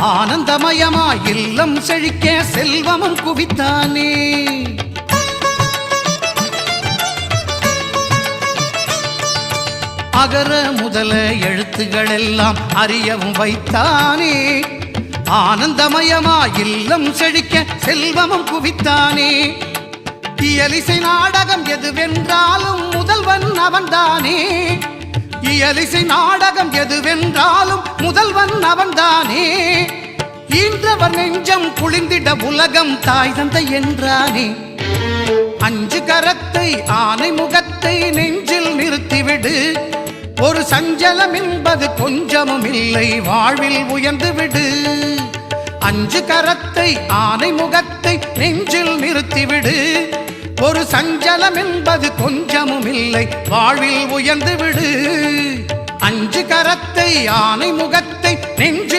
ஆனந்தமயமா இல்லம் செழிக்க செல்வமும் குவித்தானே. அகர முதல எழுத்துகள் எல்லாம் அறியவும் வைத்தானே. ஆனந்தமயமா இல்லம் செழிக்க செல்வமும் குவித்தானே. இயலிசை நாடகம் எதுவென்றாலும் முதல்வன் அவன்தானே. இயலிசை நாடகம் எதுவென்றாலும் முதல்வன் அவன்தானே. ஈன்றவர் நெஞ்சம் குளிந்திட உலகம் தாய் தந்தை என்றானே. அஞ்சு கரத்தை ஆனை முகத்தை நெஞ்சில் நிறுத்திவிடு. ஒரு சஞ்சலம் என்பது கொஞ்சமும் இல்லை வாழ்வில் உயர்ந்து விடு அஞ்சு கரத்தை ஆனை முகத்தை நெஞ்சில் நிறுத்திவிடு. ஒரு சஞ்சலம் என்பது கொஞ்சமும் இல்லை வாழ்வில் உயர்ந்து விடு அஞ்சு கரத்தை ஆனை முகத்தை நெஞ்சில்